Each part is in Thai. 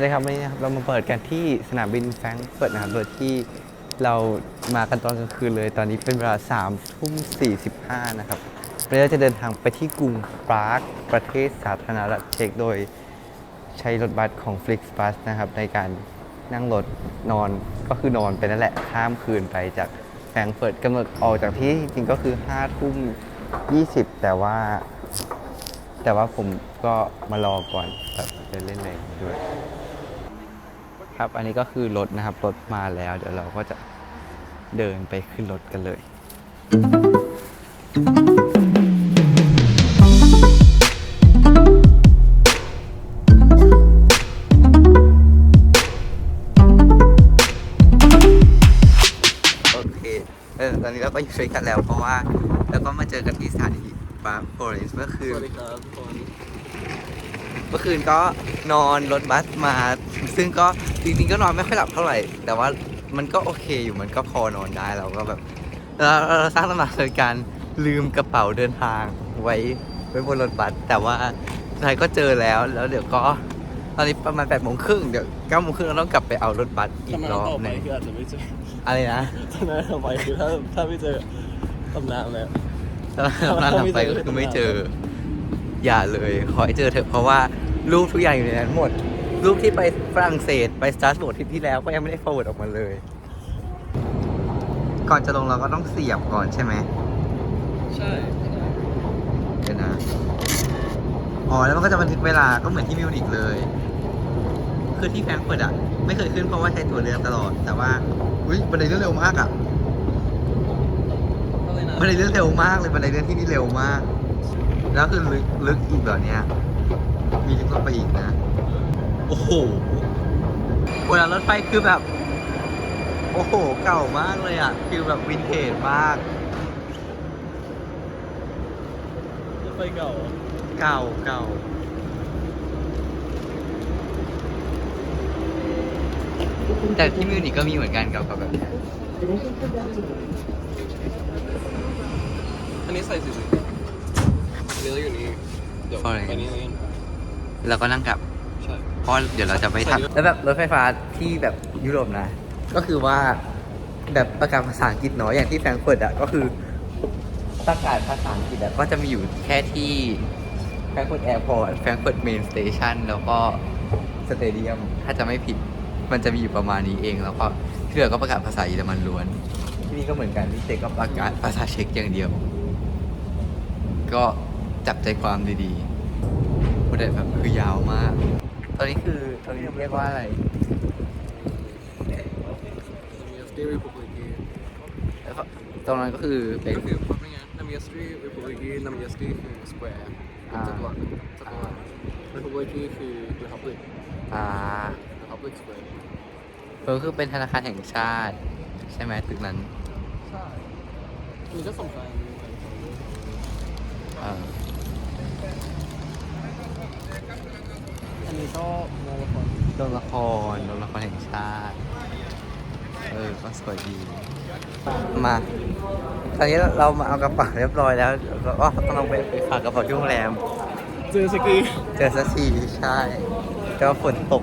เลยครับวันนี้นะครับเรามาเปิดกันที่สนามบินแฟรงก์เฟิร์ตนะครับโดยที่เรามากันตอนกลางคืนเลยตอนนี้เป็นเวลา3ทุ่ม45นะครับเราจะเดินทางไปที่กรุงปรากประเทศสาธารณรัฐเช็กโดยใช้รถบัสของ Flixbus นะครับในการนั่งรถนอนก็คือนอนไปนั่นแหละข้ามคืนไปจากแฟรงก์เฟิร์ตกำหนดออกจากที่จริงก็คือ5ทุ่ม20แต่ว่าแต่ว่าผมก็มารอก่อนแบบเดินเล่นเลยด้วย ครับ อันนี้ก็คือรถนะครับ รถมาแล้ว เดี๋ยวเราก็จะเดินไปขึ้นรถกันเลย โอเค เออ ตอนนี้เราก็อยู่ด้วยกันแล้ว เพราะว่าเราก็มาเจอกันที่สถานีบาร์โฟเรสเมื่อคืสนวัสดีครับทุกคน เมื่อคืนก็นอนรถบัสมา ซึ่งก็จริงๆก็นอนไม่ค่อยหลับเท่าไหร่ แต่ว่ามันก็โอเคอยู่มันก็พอนอนได้เราก็แบบเราเราสร้างตำนานโดยการลืมกระเป๋าเดินทางไว้ไว้บนรถบัสแต่ว่าสุดท้ายก็เจอแล้วแล้วเดี๋ยวก็ตอนนี้ประมาณ8ปดโมงครึ่งเดี๋ยวเก้าโมงครึ่งเราต้องกลับไปเอารถบัสอีกตำนารนอบต่อหไปนึงคืออาจจะไม่เจออะไรนะตำนานต่อไปคือถ้าถ้าไม่เจอตำนานแล้ว ตำนานต่อไปก็คือไม่เจอ อย่าเลย ขอให้เจอเถอะเพราะว่ารูปทุกอย่างอยู่ในนั้นหมด รูปที่ไปฝรั่งเศสไปสตาร์ทโบทที่ที่แล้วก็ยังไม่ได้ forward ออกมาเลย ก่อนจะลงเราก็ต้องเสียบก่อนใช่ไหมใช่เดี๋ยวนะอ๋อแล้วมันก็จะบันทึกเวลาก็เหมือนที่มิวนิกเลยคือที่แฟรงก์เฟิร์ตอะ ไม่เคยขึ้นเพราะว่าใช้ตั๋วเรือตลอด แต่ว่าอุ้ยบันไดเลื่อนเร็วมากอะอะไรนะบันไดเลื่อนเร็วมากเลยบันไดเลื่อนที่นี่เร็วมาก แล้วคือลึกลึกอีกเหรอเนี่ยมีลึกลงไปอีกนะ โอ้โหเวลารถไฟคือแบบ โอ้โห เก่ามากเลยอะคือแบบวินเทจมากรถไฟเก่าเก่าเก่าแต่ที่มิวนิกก็มีเหมือนกันเก่าๆแบบนี้อันนี้ใส่สีองอั นนี้เราอยู่นี่เดี๋ยว Foreign ไปนี่นี่แล้วก็นั่งกลับ ใช่ เพราะเดี๋ยวเราจะไปใช่ทำแล้วแบบรถไฟฟ้าที่แบบยุโรปนะ ก็คือว่าแบบประกาศภาษาอังกฤษเนาะอย่างที่แฟรงก์เฟิร์ตอะก็คือประกาศภาษาอังกฤษอะก็จะมีอยู่แค่ที่แฟรงก์เฟิร์ตแอร์พอร์ตแฟรงก์เฟิร์ตเมนสเตชันแล้วก็สเตเดียมถ้าจะไม่ผิดมันจะมีอยู่ประมาณนี้เองแล้วก็ที่เหลือก็ประกาศภาษาเยอรมันล้วน ที่นี่ก็เหมือนกันที่เช็กก็ประกาศภาษาเช็กอย่างเดียว ก็ จับใจความดีๆพูดได้แบบคือยาวมาก ตอนนี้คือตอนนี้เรียกว่าอะไรนามิสตรีรีพับลิกีแล้วก็ตรงนั้นก็คือเป็น ก็คือเป็นไงนามิสตรีรีพับลิกีนามิสตรีคือสแควร์อ่า จักรวรรดิจักรวรรดิรีพับลิกีคือรีพับลิกอ่ารีพับลิกสแควร์ก็คือเป็นธนาคารแห่งชาติ ใช่ไหมตึกนั้น ใช่อันนี้ก็สำคัญอ่าอัน นี้ก็โมละครโรงละครโรงละครแห่งชาติ เออ ก็สวยดี มา ตอนนี้เรามาเอากระเป๋าเรียบร้อยแล้วแล้วก็ต้องลงไปไปฝากกระเป๋าที่โรงแรม เจอสกีเจอสักทีใช่แต่ว่าฝนตก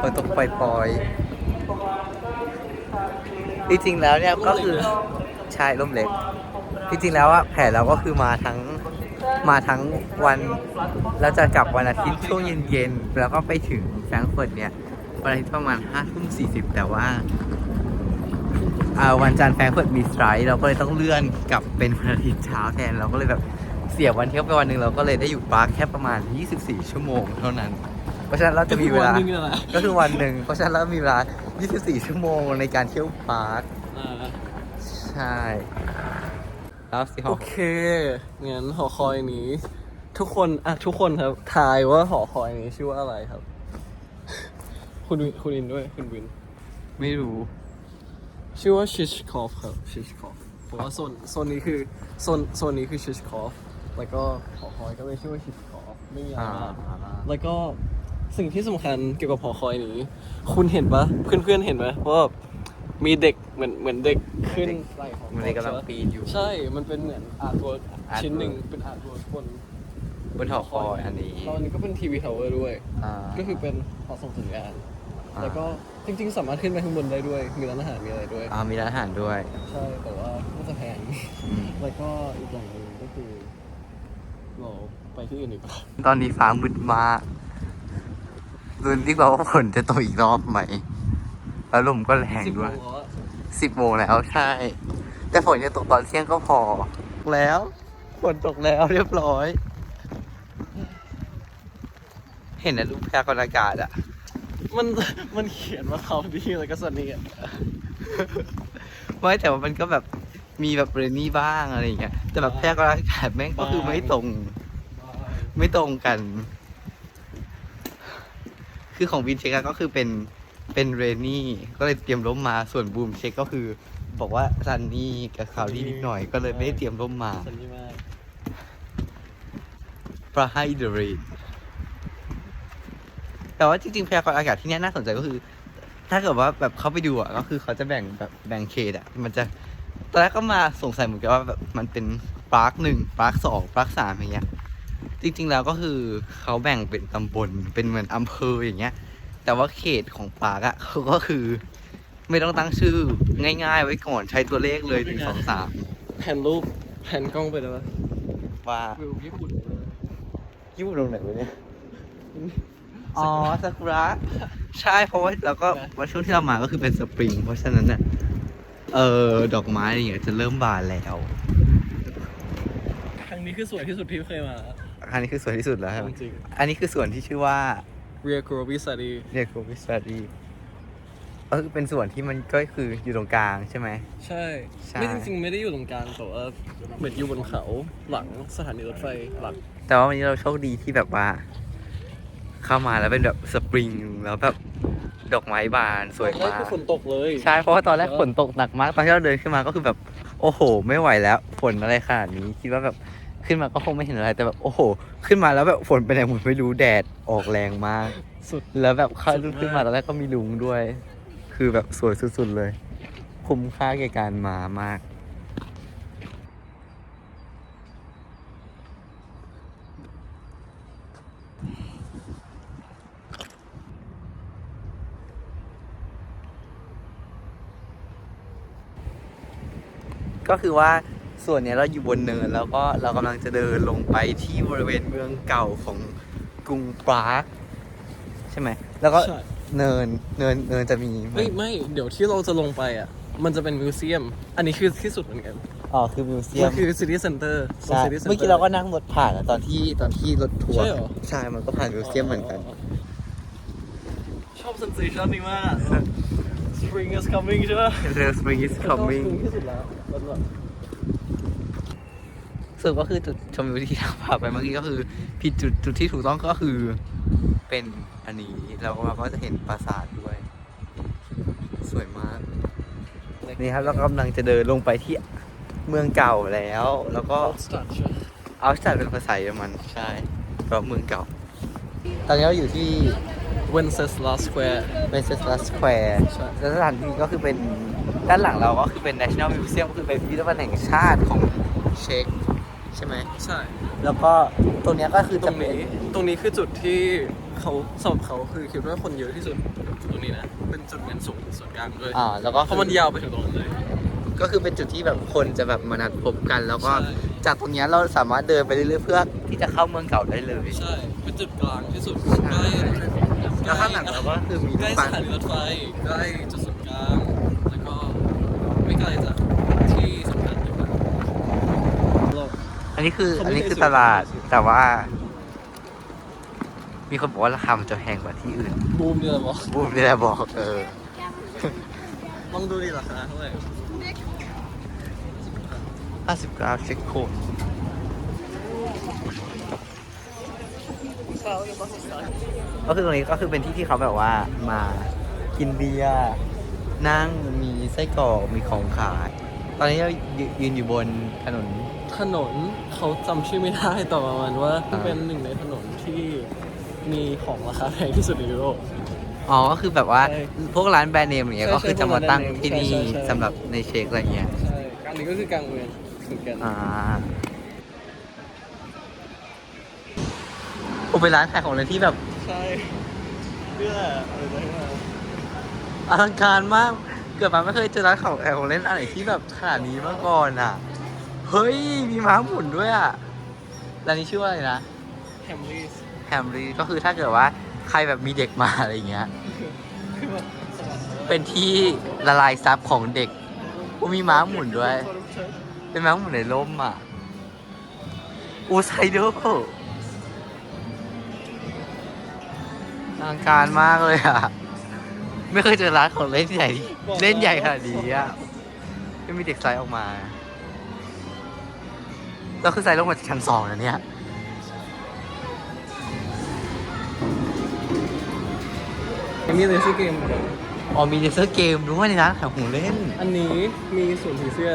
ฝนตกปล่อยๆจริงๆแล้วเนี่ยก็คือใช่ร่มเล็กจริงๆแล้วอะแผนเราก็คือมาทั้ง มาทั้งวันเราจะกลับวันอาทิตย์ช่วงเย็นๆ แล้วก็ไปถึงแฟรงก์เฟิร์ตเนี่ยวันอาทิตย์ประมาณห้าทุ่มสี่สิบแต่ว่าอ่าวันจันทร์แฟรงก์เฟิร์ตมีสไตร์เราก็เลยต้องเลื่อนกลับเป็นวันอาทิตย์เช้าแทนเราก็เลยแบบเสียวันเที่ยวไปวันหนึ่งเราก็เลยได้อยู่ปาร์คแค่ประมาณ 24 ชั่วโมงเท่านั้น เพราะฉะนั้นเราจะมีเวลา ก็คือวันหนึ่งนั่นแหละก็คือวันหนึ่งเพราะฉะนั้นเรามีเวลา 24 ชั่วโมงในการเที่ยวปาร์คอ่าใช่ แล้วสิหโออเค งั้นหอคอยนี้ ทุกคนอะทุกคนครับทายว่าหอคอยนี้ชื่อว่าอะไรครับ คุณวินคุณวินด้วยคุณวิน ไม่รู้ ชื่อว่าชิชคอฟครับชิชคอฟเพราะว่าโซนโซนนี้คือโซนโซนนี้คือชิชคอฟแล้วก็หอคอยก็เลยชื่อว่าชิชคอฟไม่มีอะไรอ่ามากแล้วก็สิ่งที่สำคัญเกี่ยวกับหอคอยนี้ คุณเห็นปะเพื่อนเพื่อนๆเห็นไหมว่าแบบ มีเด็กเหมือนเหมือนเด็กขึ้นไหล่หอคอยมันเลยกำลังใช่ปะปีนอยู่ ใช่ มันเป็นเหมือนอาร์ตเวิร์ก Artwork ชิ้นหนึ่งเป็นอาร์ตเวิร์กบนบนหอคอยอันนี้แล้วอันนี้ก็เป็นทีวีทาวเวอร์ด้วยอ่าก็คือเป็นหอส่งสัญญาณอ่าแล้วก็จริงๆ สามารถขึ้นไปข้างบนได้ด้วย มีร้านอาหารมีอะไรด้วยอ่ามีร้านอาหารด้วย ใช่แต่ว่าก็จะแพงอืมแล้วก็อีกอย่างหนึ่งก็คือเราไปที่อื่นดีกว่าตอนนี้ฟ้ามืดมากลุ้นที่ว่าฝนจะตกอีกรอบไหม แล้วลมก็แรงสิบโมด้วยงแล้วอะสิบโมงแล้วใช่ แต่ฝนจะตกตอนเที่ยงก็พอ แล้วฝนตกแล้วเรียบร้อย เห็นนะรูปพยากรณ์อากาศอะมันมันเขียนว่าเขาดีแล้วก็สนีอะไม่แต่ว่ามันก็แบบมีแบบเรนนี่บ้างอะไรอย่างเงี้ยแต่แบบพยากรณ์อากาศแม่งก็คือไม่ตรง ไม่ตรงกัน คือของวินเช็คอะก็คือเป็น เป็นเรนนี่ก็เลยเตรียมร่มมาส่วนบูมเช็คก็คือ บอกว่าซันนี่กับคาวดี้นิดหน่อยก็เลยไม่ได้เตรียมร่มมาสนีมากปราให้เดรีแต่ว่าจริงๆพยากรณ์อากาศที่เนี้ยน่าสนใจก็คือ ถ้าเกิดว่าแบบเขาไปดูอะก็คือเขาจะแบ่งแบบแบ่งเขตอะ มันจะตอนแรกก็มาสงสัยเหมือนกันว่าแบบมันเป็นปาร์คหนึ่งปาร์คสองปาร์คสามอย่างเงี้ยจริงๆแล้วก็คือเขาแบ่งเป็นตำบลเป็นเหมือนอำเภออย่างเงี้ย แต่ว่าเขตของปาร์คอะเขาก็คือ ไม่ต้องตั้งชื่อง่าย ๆ ไว้ก่อนใช้ตัวเลขเลยหนึ่งสองสามแผ่นรูปแผ่นกล้องไปเลยปะว่าวิวญี่ปุ่นญี่ปุ่นตรงไหนวะเนี่ยอ๋อซากุระใช่เพราะว่าแล้วก็วันช่วงที่เรามาก็คือเป็นสปริง เพราะฉะนั้นเนี่ยเออดอกไม้อะไรอย่างเงี้ยจะเริ่มบานแล้ว ครั้งนี้คือสวยที่สุดที่เคยมาอันนี้คือสวยที่สุดแล้วครับจริงอันนี้คือส่วนที่ชื่อว่า เรียกโรบิสตีเรียกโกวิสตาดีก็คือเป็นส่วนที่มันก็คืออยู่ตรงกลางใช่ไหม ใช่ ใช่ ไม่จริงๆ ไม่ได้อยู่ตรงกลางแต่ว่าเหมือนอยู่บนเขาหลังสถานีรถไฟหลัก แต่ว่าวันนี้เราโชคดีที่แบบว่า เข้ามาแล้วเป็นแบบสปริงแล้วแบบดอกไม้บานสวยตอนแรมากคือฝนตกเลยใช่เพราะว่าตอนแรกฝนตกหนักมาก ตอนที่เราเดินขึ้นมาก็คือแบบ โอ้โห ไม่ไหวแล้วฝนอะไรขนาดนี้คิดว่าแบบ ขึ้นมาก็คงไม่เห็นอะไรแต่แบบโอ้โห ขึ้นมาแล้วแบบฝนไปไหนหมดไม่รู้แดดออกแรงมาก สุด แล้วแบบเข้าสุดมาก ขึ้นมาตอนแรกก็มีลุงด้วย คือแบบสวยสุดๆเลย คุ้มค่าแก่การมามาก ก็คือว่า ส่วนเนี้ยเราอยู่บนเนินแล้วก็เรากำลังจะเดินลงไปที่บริเวณเมืองเก่าของกรุงปรากใช่ไหม แล้วก็ใช่ เนินเนินเนินจะมีไม่ไม่เดี๋ยวที่เราจะลงไปอะ มันจะเป็นมิวเซียม อันนี้คือที่สุดเหมือนกันอ๋อคือมิวเซียมัมนคือซิตี้เซ็นเตอร์ใช่เมื่อกี้เราก็นั่งรถผ่านอะตอนที่ตอนที่รถทัวร์ใช่เหรอใช่มันก็ผ่านมิวเซียมเหมือนกัน ชอบเซนเซชันนี้มาก Spring is coming ใช่ปะ The spring is coming ที่สุดแล้วแล้วแบบ สรุปก็คือจุดชมวิวที่เราพาไปเมื่อกี้ก็คือ ผิดจุดจุดที่ถูกต้องก็คือเป็นอันนี้เราก็จะเห็นปราสาทด้วย สวยมาก นี่ครับเรากำลังจะเดินลงไปที่เมืองเก่าแล้ว แล้วก็สตาร์ทใช่เอาสตาร์เป็นภาษาเยอรมันใช่ก็เมืองเก่า ตอนนี้เราอยู่ที่เวนเซสลาสแควร์เ e นเซสลาสแควร์ใช่แล้วสถานที่ก็คือเป็นด้านหลังเราก็คือเป็น National Museum ก็คือเป็นพิพิธภัณฑ์แห่งชาติของเช็ก ใช่ไหมใช่แล้วก็ตรงเนี้ยก็คือตรจะงเป็นนี้ตรงนี้คือจุดที่เขาสำหรับเขาคือคิดว่าคนเยอะที่สุดตรงนี้นะเป็นจุดเน้นสูงส่วนกลางด้วยอ่าแล้วก็เพราะมันยาวไปถึงตรงนั้นเลย ก็คือเป็นจุดที่แบบคนจะแบบมานัดพบกัน แล้วก็ใช่ จากตรงเนี้ยเราสามารถเดินไปเรื่อยๆเพื่อที่จะเข้าเมืองเก่าได้เลยใช่เป็นจุดกลางที่สุดใกล้แล้วข้างหลังเราก็คือมีใกล้รูปสปั้นถานีรถไฟใกล้จุดศูนย์กลาง แล้วก็ไม่ไกลจากที่สำคัญเลยครับโลก อั นนี้คือเขาอันไม่นี้ได้คือสวยตลาดไม่ได้สวยแต่ว่า มีคนบอกว่าราคามันจะแพงกว่าที่อื่น บูมเนี่ยเหรอบูมนี่แหละบอก เออลองดูดิราคาเท่าไหร่59เช็คโคดก็คือตรงนี้ก็คือเป็นที่ที่เขาแบบว่ามากินเบียร์นั่งมีไส้กรอกมีของขาย ตอนนี้เรายืยืนอยู่บนถนน ถนนเขาจำชื่อไม่ได้แต่ประมาณว่าอ่า เป็นหนึ่งในถนนที่มีของราคาแพงที่สุดในยุโรป อ๋อก็คือแบบว่าใช่พวกร้านแบรนด์เนมอย่างเงี้ยใช่ก็คือจะมาตั้งที่นี่ใช่ใช่ใช่ สำหรับในเช็คอะไรเงี้ย ใช่อันนี้ก็คือกลางเมืองเหมือนกัน อ่าเป็นร้านขายของเล่นที่แบบใช่นี่แหละอะไรได้มาอลังการมาก เกิดมาไม่เคยเจอร้านของขายของเล่นอะไรที่แบบขนาดนี้มาก่อนอะ เฮ้ย มีม้าหมุนด้วยอะร้านนี้ชื่อว่าอะไรนะแฮมลี่แฮมรีก็คือถ้าเกิดว่าใครแบบมีเด็กมาอะไรอย่างเงี้ย คือแบบสมัครเป็นที่ละลายซับของเด็กกูมีม้าหมุนด้วยคนใช้เป็นม้าหมุนในร่มอะ อูไซเดอร์อลังการมากเลยอะ ไม่เคยเจอร้านของเล่นใหญ่ เล่นใหญ่ขนาดนี้อะไม่มีเด็กไซส์ออกมา แล้วคือไซส์ลงมาจากชั้นสองนะเนี่ยมีเลเซอร์เกมเหมือนกันอ๋อมีเลเซอร์เกมด้วยในร้านขายของเล่น อันนี้มีส่วนผีเสื้อ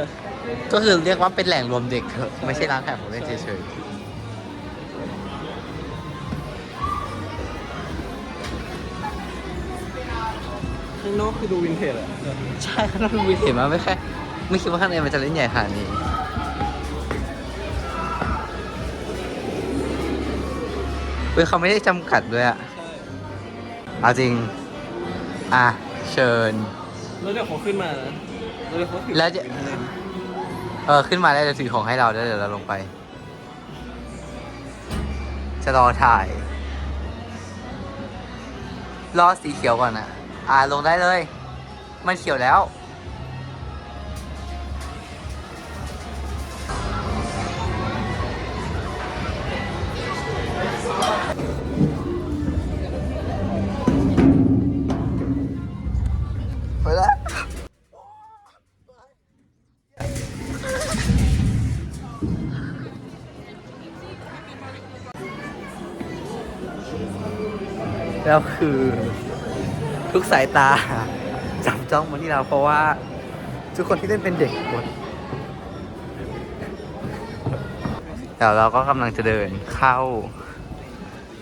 ก็คือเรียกว่าเป็นแหล่งรวมเด็กเถอะไม่ใช่ร้านขายของเล่นเฉยข้างนอกคือดูวินเทจอะๆใช่ข้างนอกมีเห็นมาไม่แค่ไม่คิดว่าข้างในมันจะเล่นใหญ่ขนาดนี้ ว้ยเขาไม่ได้จำกัดด้วยอะใช่เอาจริง อะ เชิญ แล้วเดี๋ยวเขาขึ้นมานะแล้วเดี๋ยวเขาถือแล้วจะเออ ขึ้นมาได้วเดี๋ยวถือของให้เราแล้วเดี๋ยวเราลงไป จะรอถ่าย รอสีเขียวก่อนนะอ่าลงได้เลย มันเขียวแล้ว แล้วคือทุกสายตาจับจ้องมาที่เราเพราะว่าทุกคนที่เล่นเป็นเด็กหมดเดี๋ยวเราก็กำลังจะเดินเข้า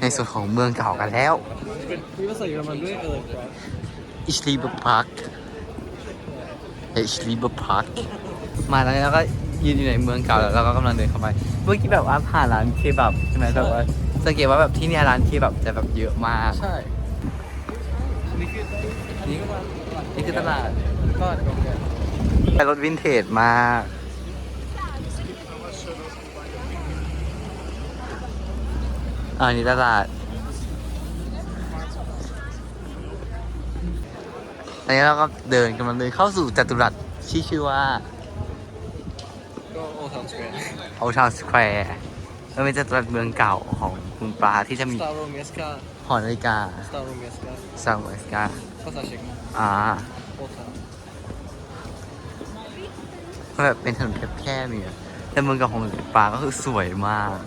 ในส่วนของเมืองเก่ากันแล้วเป็นมีภาษาเยอรมันด้วยเออครับอิชลีเบอร์พาร์คอิชลีเบอร์พาร์คมาแล้วแล้วก็ยืนอยู่ในเมืองเก่าแล้วเราก็กำลังเดินเข้าไป เมื่อกี้แบบว่าผ่านร้านเคบับใช่ไหมแต่ว่า สังเกตว่าแบบที่เนี่ยร้านเคบับจะแบบเยอะมาก ใช่ นี่คือนี่นี่คือตลาดก็โอเคแต่รถวินเทจมากอันนี้ตลาดอันนี้เราก็เดินกำลังเดินเข้าสู่จัตุรัสที่ชื่อว่าก็โอทามสแควร์โอชาวสแควร์มันเป็นจัตุรัสเมืองเก่าของ กรุงปราที่จะมีสตาร์โรเมสกาหอนาฬิกาสตาร์โรเมสกาซาวเอสกาภาษาเช็กอ่าโอทามมันแบบเป็นถนนแคบๆเนี่ยแต่เมืองเก่าของกรุงปราก็คือสวยมาก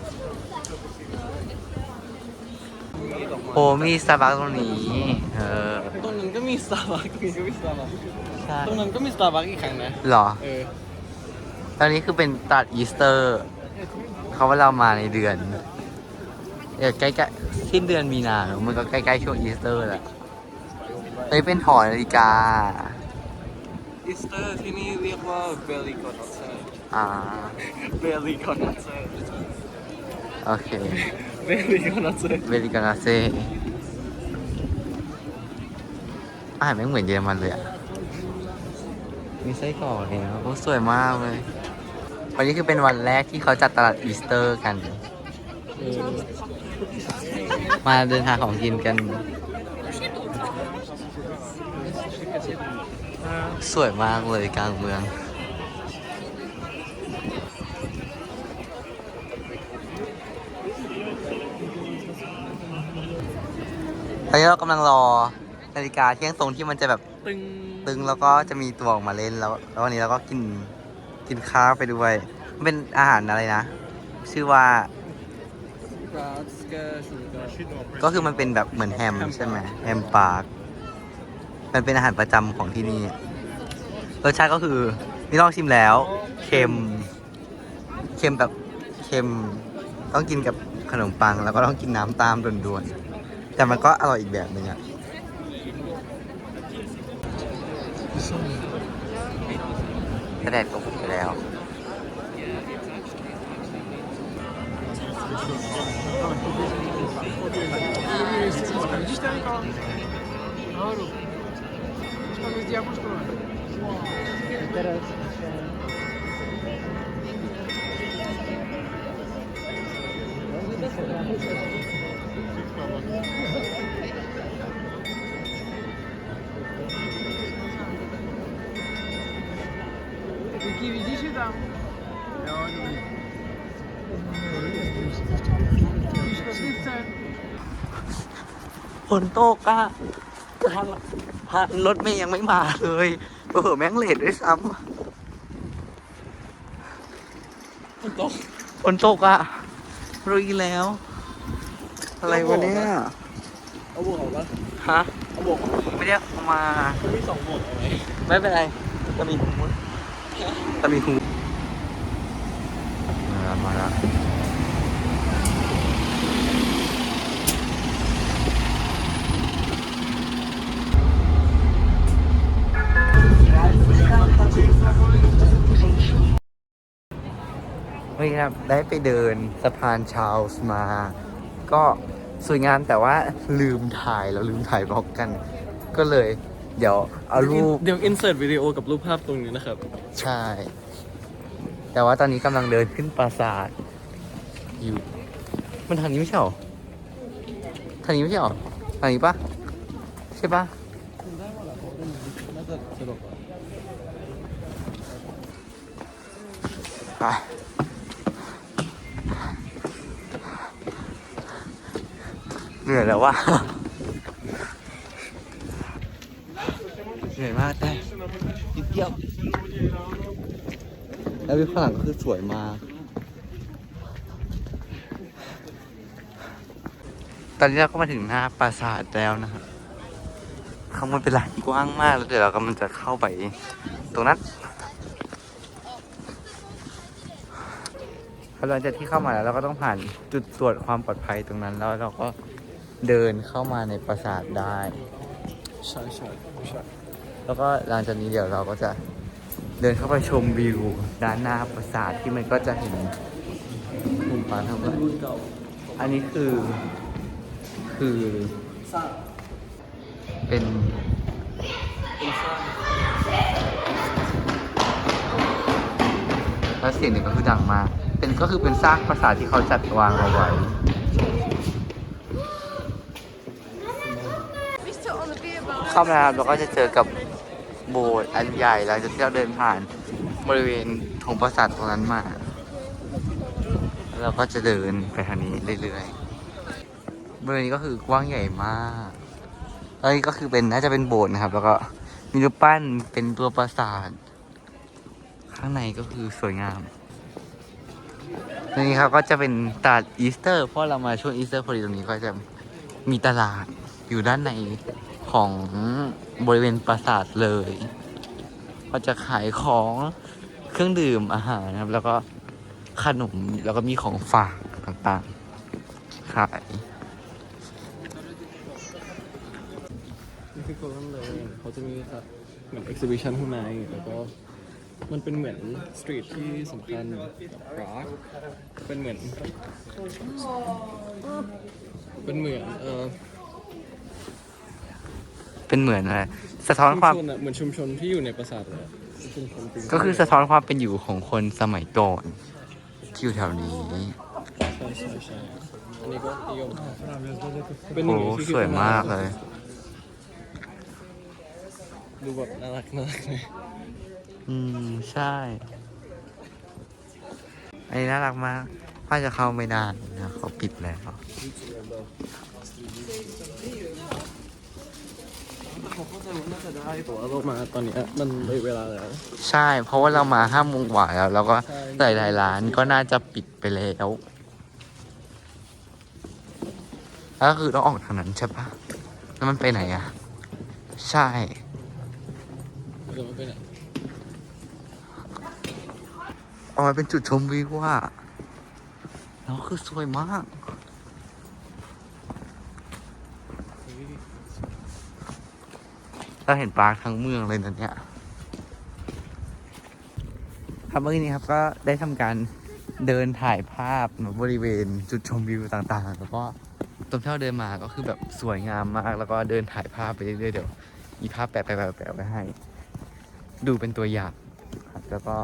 มีดอกไม้โอ้มีสตาร์บัคตรงนี้ เออ ตรงนั้นก็มีสตาร์บัคตรงนี้ก็มีสตาร์บัคใช่ ตรงนั้นก็มีสตาร์บัคอีกครั้งนะหรอ เออ ตอนนี้คือเป็นตลาดอีสเตอร์ เขาว่าเรามาในเดือน เออใกล้ๆสิ้นเดือนมีนาเนอะมันก็ใกล้ๆช่วงอีสเตอร์แหละอันนี้เป็นหอนาฬิกา อีสเตอร์ที่นี่เรียกว่าเบลลี่กอนัตเซอร์อ่า เบลลี่กอนัตเซอร์โอเค เบลลี่กอนัตเซอร์เวลิกานาเซ่อาหารไม่งเหมือนเยอรมันเลยอะมีไส้กรอกเนี่ยโอ้สวยมากเลย วันนี้คือเป็นวันแรกที่เขาจัดตลาดอีสเตอร์กัน เออ มาเดินทางของกินกัน สวยมากเลยกลางเมืองตอนนี้เรากำลังรอนาฬิกาเที่ยงตรงที่มันจะแบบตึงตึงแล้วก็จะมีตัวออกมาเล่นแล้ว แล้ววันนี้เราก็กินกินข้าวไปด้วยมันเป็นอาหารอะไรนะ ชื่อว่า ก็คือมันเป็นแบบเหมือนแฮมใช่ไหมแฮมปาร์คมันเป็นอาหารประจำของที่นี่รสชาติก็คือนี่ลองชิมแล้ว เค็ม เค็มแบบเค็ม ต้องกินกับขนมปัง แล้วก็ต้องกินน้ำตามด่วนๆ แต่มันก็อร่อยอีกแบบหนึ่งอะกระแดดก็บุกไปแล้ว ฝนตกอะทันทันรถเมย์ยังไม่มาเลยเออแม่งเลทด้วยซ้มันตกำฝนตกอะรู้อีกแล้ว อะไรวะเนี่ยเอาบวกออกปะฮะเอาบวกออกไม่ได้เอามามันมีสองบวกเอาไหมไม่เป็นไรจะมีหูจะมีหูมาแล้วมาแล้ว เฮ้ยครับได้ไปเดินสะพานชาลส์มา ก็สวยงามแต่ว่าลืมถ่ายเราลืมถ่ายบล็อกกัน ก็เลย เดี๋ยวเอารูปเดี๋ยวอินเสิร์ตวิดีโอกับรูปภาพตรงนี้นะครับ ใช่ แต่ว่าตอนนี้กำลังเดินขึ้นปราสาทอยู่ มันทางนี้ไม่ใช่หรอทางนี้ไม่ใช่หรอทางนี้ปะใช่ปะน่าจะสะดวกกว่าไป เหนื่อยแล้วว่ะเหนื่อยมากแต่นิดเดียวแล้ววิวข้างหลังก็คือสวยมาก ตอนนี้เราก็มาถึงหน้าปราสาทแล้วนะครับข้างบนเป็นลานกว้างมากแล้วเดี๋ยวเรากำลังจะเข้าไปตรงนั้นพอหลังจากที่เข้ามาแล้วเราก็ต้องผ่านจุดตรวจความปลอดภัยตรงนั้นแล้วเราก็ เดินเข้ามาในปราสาทได้ใช่ใช่ใช่แล้วก็หลังจากนี้เดี๋ยวเราก็จะเดินเข้าไปชมวิวด้านหน้าปราสาทที่มันก็จะเห็นหมู่บ้านทั้งหมดรุ่นอันนี้คือคือเป็นเป็นสร้างแล้วเสียงเนี่ยก็คือดังมาก เป็นก็คือเป็นซากปราสาทที่เขาจัดวางเอาไว้ เข้ามาแล้วเราก็จะเจอกับโบสถ์อันใหญ่หลังจากที่เราเดินผ่านบริเวณของปราสาทตรงนั้นมาเราก็จะเดินไปทางนี้เรื่อยๆบริเวณนี้ก็คือกว้างใหญ่มากแล้วนี่ก็คือเป็นน่าจะเป็นโบสถ์นะครับ แล้วก็มีรูปปั้นเป็นตัวปราสาท ข้างในก็คือสวยงามตรงนี้ครับก็จะเป็นตลาดอีสเตอร์เพราะเรามาช่วงอีสเตอร์พอดีตรงนี้ก็จะมีตลาดอยู่ด้านใน ของบริเวณปราสาทเลย ก็จะขายของเครื่องดื่มอาหารนะครับ แล้วก็ขนมแล้วก็มีของฝากต่างๆขายนี่คือโกลเด้นเลยเขาจะมีแบบเหมือน exhibition ข้างในแล้วก็มันเป็นเหมือนสตรีทที่สำคัญกับปรากเป็นเหมือน เป็นเหมือนเออ เป็นเหมือนอะไรสะท้อนความ ชุมชนอะเหมือนชุมชนที่อยู่ในปราสาทเลยอะชุมชนจริงๆก็คือสะท้อนความเป็นอยู่ของคนสมัยก่อนที่อยู่แถวนี้ ใช่ใช่ใช่อันนี้ก็นิยมเป็นหโอ้นึ่งในที่สวยมากเลย ดูแบบน่ารักน่ารักเลยอืม ใช่ อันนี้น่ารักมากว่าจะเข้าไม่ได้นะเขาปิดแล้ว เขาเข้าใจว่าน่าจะได้แต่ว่าเรามาตอนเนี้ยมันเลยเวลาแล้ว ใช่ เพราะว่าเรามาห้าโมงกว่าแล้ว แล้วก็ใช่ หลายๆร้านก็น่าจะปิดไปแล้วแล้วก็คือต้องออกทางนั้นใช่ปะแล้วมันไปไหนอะใช่ เดี๋ยวมันไปไหนออกมาเป็นจุดชมวิวว่าแล้วคือสวยมาก เราเห็นปลาทั้งเมืองเลยนะเนี่ยครับเมื่อกี้นี้ครับก็ได้ทำการเดินถ่ายภาพบริเวณจุดชมวิวต่างๆ แล้วก็ตรงที่เราเดินมาก็คือแบบสวยงามมาก แล้วก็เดินถ่ายภาพไปเรื่อยๆเดี๋ยวมีภาพแปะไปแปะแปะไว้ให้ ดูเป็นตัวอย่างครับแล้วก็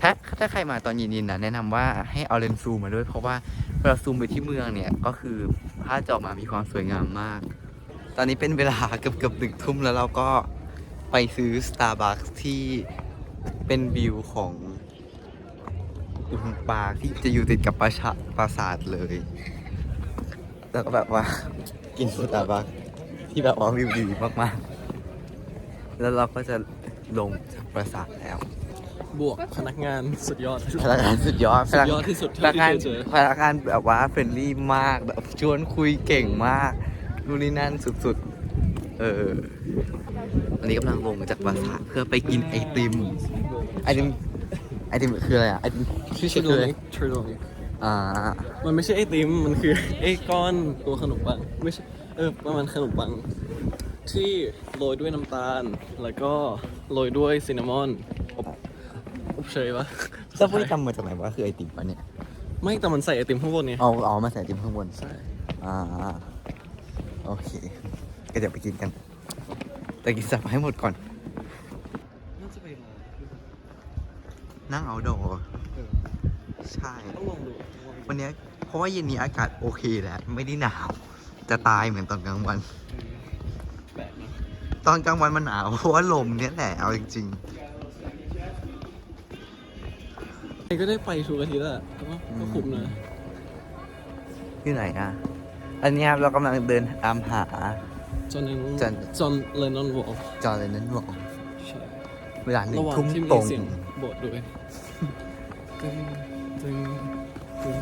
ถ้าถ้าใครมาตอนเย็นๆนะแนะนำว่าให้เอาเลนส์ซูมมาด้วย เพราะว่าเวลาซูมไปที่เมืองเนี่ยก็คือภาพจะออกมามีความสวยงามมาก ตอนนี้เป็นเวลาเกือบเกือบดึกทุ่มแล้วเราก็ไปซื้อ Starbucks ที่เป็นวิวของอุทงปาที่จะอยู่ติดกับปราชาปราสาทเลย แล้วก็แบบว่ากินสตาร์บัคที่แบบว่าวิวดีมากๆ แล้วเราก็จะลงจากปราสาทแล้ว บวกพนักงานสุดยอด พนักงานสุดยอดสุดยอดที่สุดพนักงานที่เคยเจอ พนักงานแบบว่าเฟรนลี่มากแบบชวนคุยเก่งมาก นู่นนี่นั่นสุดๆ เอออันนี้กำลังลงจากปราสาทเพื่อไปกินไอติม ไอติม ไอติมคืออะไรอะ ไอติมชื่อทรูชื่อคืออะไรนิกทรูนิกอ่า มันไม่ใช่ไอติม มันคือไอ้ก้อนตัวขนมปัง ไม่ใช่ เออ ประมาณขนมปัง ที่โรยด้วยน้ำตาล แล้วก็โรยด้วยซินนามอนอบอบเชยปะแล้วพวกนี้จำมาจากไหนว่าคือไอติมปะเนี่ย ไม่แต่มันใส่ไอติมข้างบนไงเอาเอามาใส่ไอติมข้างบน ใช่ อ่า โอเค ก็เดี๋ยวไปกินกัน แต่กินสับให้หมดก่อน น่าจะไปร้านนั่งเอาดอใช่ ต้องลองดูต้องลองดูวันเนี้ยเพราะว่าเย็นนี้อากาศโอเคแหละไม่ได้หนาว จะตายเหมือนตอนกลางวันแปลกนะตอนกลางวันมันหนาวเพราะว่าลมเนี่ยแหละเอาจริงไอ้ก็ได้ไปทุกอาทิตย์อะก็ก็คุ้มนะๆที่ไหนอะ อันเนี้ยเรากำลังเดินตามหาจอนเลนจอนจอนเลนนอนวอลจอร์แดนนั้นบอกใช่เวลาหนึ่ระงหว่างทุ่มที่ตมีรง เสียงโบสถ์ด้วยตึงตึงตึง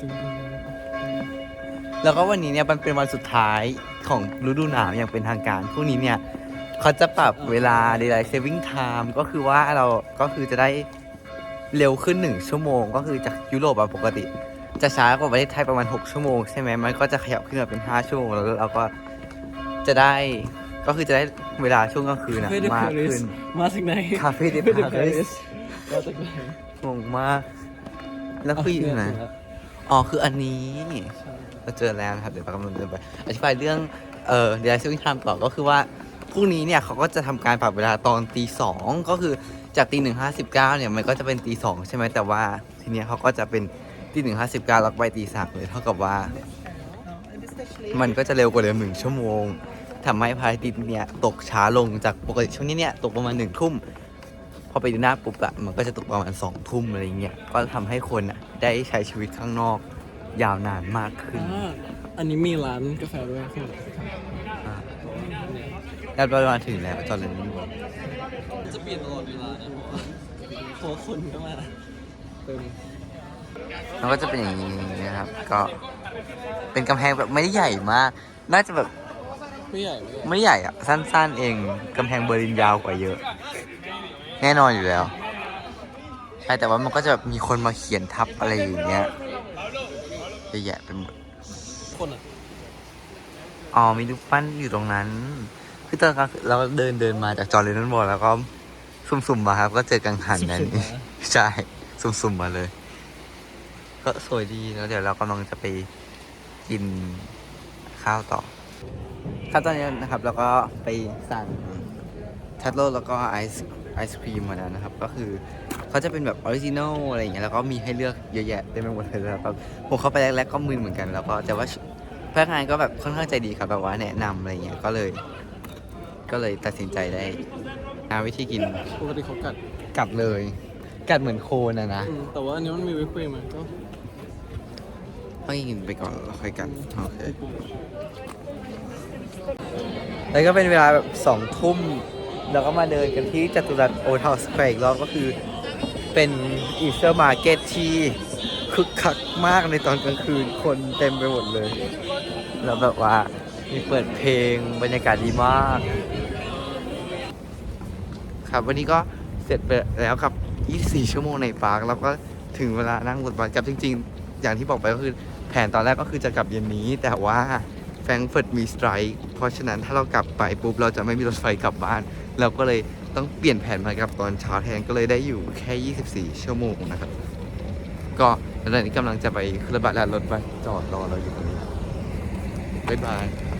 ตึงตึงแล้วก็วันนี้เนี่ยมันเป็นวันสุดท้ายของฤดูหนาวอย่างเป็นทางการพวกนี้เนี่ยเขาจะปรับเวลา daylight saving time ก็คือว่าเราก็คือจะได้ เร็วขึ้นหนึ่งชั่วโมง ก็คือจากยุโรปอะปกติ จะช้ากว่าประเทศไทยประมาณ 6 ชั่วโมงใช่ไหมมันก็จะขยับขึ้นมาเป็น 5 ชั่วโมงแล้วเราก็จะได้ก็คือจะได้เวลาช่วงกลางคืนอะคาเฟ่เดมาปากริสขึ้นมาจากไหนคาเฟ่เดเดปาปาริริสสมาจากไหนงงมาก แล้วคืออยู่ไหนอ๋อคืออันนี้เราเจอแล้วนะครับเดี๋ยวเรากำลังเดินไปอธิบายเรื่องเอ่อเดลิเวอรี่ไทม์ต่อก็คือว่าพรุ่งนี้เนี่ยเขาก็จะทำการปรับเวลาตอนตีสองก็คือ จากตีหนึ่งห้าสิบเก้าเนี่ยมันก็จะเป็นตีสองใช่ไหมแต่ว่าทีเนี้ยเขาก็จะเป็นตีหนึ่งห้าสิบเก้าแล้วก็ไปตีสามเลยเท่ากับว่า มันก็จะเร็วกว่าเดิมหนึ่งชั่วโมงทำให้พระอาทิตย์เนี่ยตกช้าลงจากปกติช่วงนี้เนี่ยตกประมาณหนึ่งทุ่มพอไปดูหน้าปุ๊บอะมันก็จะตกประมาณสองทุ่มอะไรเงี้ยก็ทำให้คนอะได้ใช้ชีวิตข้างนอกยาวนานมากขึ้นอ่าอันนี้มีร้านกาแฟด้วยข้างหลังแล้วเรามาถึงแล้วจอร์แดนนี่จะเปลี่ยนตลอดเวลา นะเพราะว่าเพราะว่าคนก็มาเติมมันก็จะเป็นอย่างนี้นะครับ ก็เป็นกำแพงแบบไม่ได้ใหญ่มาก น่าจะแบบไม่ใหญ่ไม่ใหญ่ไม่ใหญ่อะสั้นๆเองกำแพงเบอร์ลินยาวกว่าเยอะ แน่นอนอยู่แล้ว ใช่แต่ว่ามันก็จะแบบมีคนมาเขียนทับอะไรอย่างเงี้ยเยอะแยะไปหมดคนอะอ๋อมีรูปปั้นอยู่ตรงนั้น คือตอนกลางคืนเราเดินเดินมาจากจอร์เลนนบอลแล้วก็ สุ่มๆมาครับ ก็เจอกังหันนั้นสุ่มๆมา ใช่ สุ่มๆมาเลย ก็สวยดีแล้วเดี๋ยวเรากำลังจะไปกินข้าวต่อครับตอนนี้นะครับเราก็ไปสั่งทัตโร่แล้วก็ไอศไอศครีมมาแล้วนะครับ ก็คือเขาจะเป็นแบบออริจินอลอะไรอย่างเงี้ยแล้วก็มีให้เลือกเยอะแยะเต็มไปหมดเลยแล้วก็ผมเข้าไปแรกๆก็มึนเหมือนกัน แล้วก็แต่ว่าพนักงานก็แบบค่อนข้างใจดีครับแบบว่าแนะนำอะไรเงี้ยก็เลย ก็เลยตัดสินใจได้ หาวิธีกิน ปกติเขากัดกัดเลย กัดเหมือนโคนอะนะอืมแต่ว่าอันนี้มันมีวิปครีมอะก็ต้องกินไปก่อนแล้วค่อยกัดโอเคไม่ปรุงแล้วก็เป็นเวลาแบบสองทุ่มเราก็มาเดินกันที่จตุรัสโอทอสแควร์อีกรอบก็คือเป็นอีสเตอร์มาร์เก็ตที่คึกคักมากในตอนกลางคืนคนเต็มไปหมดเลย แล้วแบบว่ามีเปิดเพลงบรรยากาศดีมาก ครับ วันนี้ก็เสร็จไปแล้วกับ 24 ชั่วโมงในปาร์คแล้วก็ถึงเวลานั่งรถบัสกลับจริง ๆ อย่างที่บอกไปก็คือแผนตอนแรกก็คือจะกลับเย็นนี้ แต่ว่าแฟรงเฟิร์ตมีสไตร์เพราะฉะนั้นถ้าเรากลับไปปุ๊บเราจะไม่มีรถไฟกลับบ้าน เราก็เลยต้องเปลี่ยนแผนมากลับตอนเช้าแทนก็เลยได้อยู่แค่ 24 ชั่วโมงนะครับ ก็ตอนนี้กำลังจะไปขึ้นรถบัสแล้วรถบัสจอดรอเราอยู่ตรงนี้บ๊ายบาย